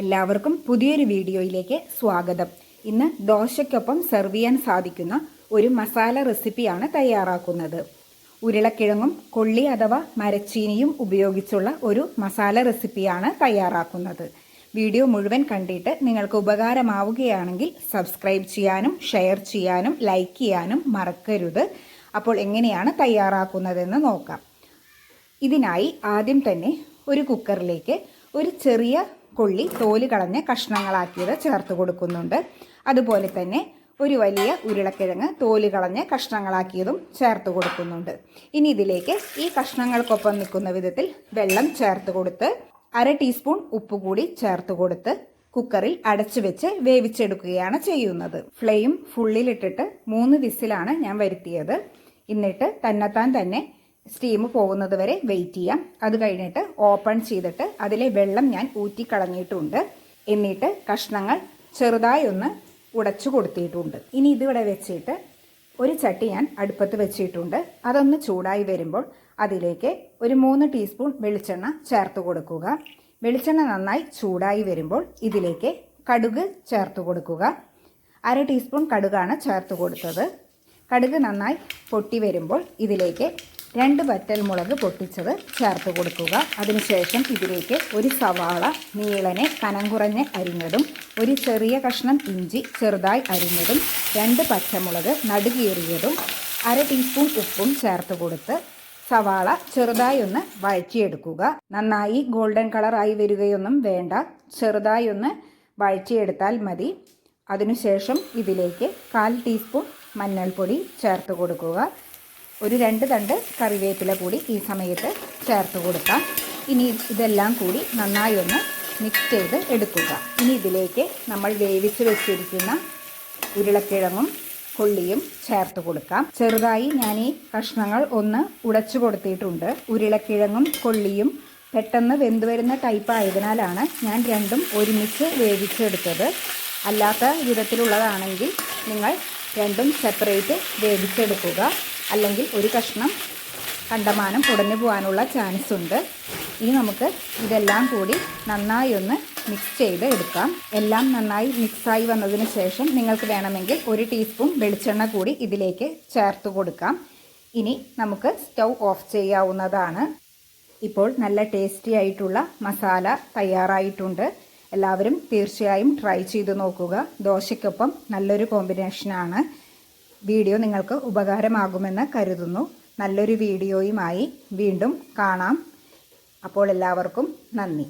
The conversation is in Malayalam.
എല്ലാവർക്കും പുതിയൊരു വീഡിയോയിലേക്ക് സ്വാഗതം. ഇന്ന് ദോശയ്ക്കൊപ്പം സെർവ് ചെയ്യാൻ സാധിക്കുന്ന ഒരു മസാല റെസിപ്പിയാണ് തയ്യാറാക്കുന്നത്. ഉരുളക്കിഴങ്ങും കൊള്ളി അഥവാ മരച്ചീനിയും ഉപയോഗിച്ചുള്ള ഒരു മസാല റെസിപ്പിയാണ് തയ്യാറാക്കുന്നത്. വീഡിയോ മുഴുവൻ കണ്ടിട്ട് നിങ്ങൾക്ക് ഉപകാരമാവുകയാണെങ്കിൽ സബ്സ്ക്രൈബ് ചെയ്യാനും ഷെയർ ചെയ്യാനും ലൈക്ക് ചെയ്യാനും മറക്കരുത്. അപ്പോൾ എങ്ങനെയാണ് തയ്യാറാക്കുന്നതെന്ന് നോക്കാം. ഇതിനായി ആദ്യം തന്നെ ഒരു കുക്കറിലേക്ക് ഒരു ചെറിയ കൊള്ളി തോൽ കളഞ്ഞ് കഷ്ണങ്ങളാക്കിയത് ചേർത്ത് കൊടുക്കുന്നുണ്ട്. അതുപോലെ തന്നെ ഒരു വലിയ ഉരുളക്കിഴങ്ങ് തോൽ കളഞ്ഞ് കഷ്ണങ്ങളാക്കിയതും ചേർത്ത് കൊടുക്കുന്നുണ്ട്. ഇനി ഇതിലേക്ക് ഈ കഷ്ണങ്ങൾക്കൊപ്പം നിൽക്കുന്ന വിധത്തിൽ വെള്ളം ചേർത്ത് കൊടുത്ത് അര ടീസ്പൂൺ ഉപ്പ് കൂടി ചേർത്ത് കൊടുത്ത് കുക്കറിൽ അടച്ചു വെച്ച് വേവിച്ചെടുക്കുകയാണ് ചെയ്യുന്നത്. ഫ്ലെയിം ഫുള്ളിലിട്ടിട്ട് മൂന്ന് വിസിലാണ് ഞാൻ വരുത്തിയത്. എന്നിട്ട് തന്നെത്താൻ തന്നെ സ്റ്റീം പോകുന്നത് വരെ വെയിറ്റ് ചെയ്യാം. അത് കഴിഞ്ഞിട്ട് ഓപ്പൺ ചെയ്തിട്ട് അതിലെ വെള്ളം ഞാൻ ഊറ്റിക്കളഞ്ഞിട്ടുണ്ട്. എന്നിട്ട് കഷ്ണങ്ങൾ ചെറുതായി ഒന്ന് ഉടച്ചു കൊടുത്തിട്ടുണ്ട്. ഇനി ഇതിവിടെ വെച്ചിട്ട് ഒരു ചട്ടി ഞാൻ അടുപ്പത്ത് വെച്ചിട്ടുണ്ട്. അതൊന്ന് ചൂടായി വരുമ്പോൾ അതിലേക്ക് ഒരു മൂന്ന് ടീസ്പൂൺ വെളിച്ചെണ്ണ ചേർത്ത് കൊടുക്കുക. വെളിച്ചെണ്ണ നന്നായി ചൂടായി വരുമ്പോൾ ഇതിലേക്ക് കടുക് ചേർത്ത് കൊടുക്കുക. അര ടീസ്പൂൺ കടുകാണ് ചേർത്ത് കൊടുത്തത്. കടുക് നന്നായി പൊട്ടി വരുമ്പോൾ ഇതിലേക്ക് രണ്ട് വറ്റൽ മുളക് പൊട്ടിച്ചത് ചേർത്ത് കൊടുക്കുക. അതിനുശേഷം ഇതിലേക്ക് ഒരു സവാള നീളനെ കനം കുറഞ്ഞ് അരിഞ്ഞതും ഒരു ചെറിയ കഷ്ണം ഇഞ്ചി ചെറുതായി അരിഞ്ഞതും രണ്ട് പച്ചമുളക് നടുകീറിയതും അര ടീസ്പൂൺ ഉപ്പും ചേർത്ത് കൊടുത്ത് സവാള ചെറുതായി ഒന്ന് വഴറ്റിയെടുക്കുക. നന്നായി ഗോൾഡൻ കളറായി വരികയൊന്നും വേണ്ട. ചെറുതായി ഒന്ന് വഴറ്റിയെടുത്താൽ മതി. അതിനുശേഷം ഇതിലേക്ക് കാൽ ടീസ്പൂൺ മഞ്ഞൾപ്പൊടി ചേർത്ത് കൊടുക്കുക. ഒരു രണ്ട് തണ്ട് കറിവേപ്പില കൂടി ഈ സമയത്ത് ചേർത്ത് കൊടുക്കാം. ഇനി ഇതെല്ലാം കൂടി നന്നായി ഒന്ന് മിക്സ് ചെയ്ത് എടുക്കുക. ഇനി ഇതിലേക്ക് നമ്മൾ വേവിച്ച് വെച്ചിരിക്കുന്ന ഉരുളക്കിഴങ്ങും കൊള്ളിയും ചേർത്ത് കൊടുക്കാം. ചെറുതായി ഞാൻ ഈ കഷ്ണങ്ങൾ ഒന്ന് ഉടച്ചു കൊടുത്തിട്ടുണ്ട്. ഉരുളക്കിഴങ്ങും കൊള്ളിയും പെട്ടെന്ന് വെന്ത് വരുന്ന ടൈപ്പ് ആയതിനാലാണ് ഞാൻ രണ്ടും ഒരുമിച്ച് വേവിച്ചെടുത്തത്. അല്ലാത്ത വിധത്തിലുള്ളതാണെങ്കിൽ നിങ്ങൾ രണ്ടും സെപ്പറേറ്റ് വേവിച്ചെടുക്കുക. അല്ലെങ്കിൽ ഒരു കഷ്ണം കണ്ടമാനം ഉടഞ്ഞു പോകാനുള്ള ചാൻസ് ഉണ്ട്. ഇനി നമുക്ക് ഇതെല്ലാം കൂടി നന്നായി ഒന്ന് മിക്സ് ചെയ്ത് എടുക്കാം. എല്ലാം നന്നായി മിക്സായി വന്നതിന് ശേഷം നിങ്ങൾക്ക് വേണമെങ്കിൽ ഒരു ടീസ്പൂൺ വെളിച്ചെണ്ണ കൂടി ഇതിലേക്ക് ചേർത്ത് കൊടുക്കാം. ഇനി നമുക്ക് സ്റ്റൗ ഓഫ് ചെയ്യാവുന്നതാണ്. ഇപ്പോൾ നല്ല ടേസ്റ്റി ആയിട്ടുള്ള മസാല തയ്യാറായിട്ടുണ്ട്. എല്ലാവരും തീർച്ചയായും ട്രൈ ചെയ്ത് നോക്കുക. ദോശയ്ക്കൊപ്പം നല്ലൊരു കോമ്പിനേഷനാണ് വീഡിയോ നിങ്ങൾക്ക് ഉപകാരമാകുമെന്ന് കരുതുന്നു. നല്ലൊരു വീഡിയോയുമായി വീണ്ടും കാണാം. അപ്പോൾ എല്ലാവർക്കും നന്ദി.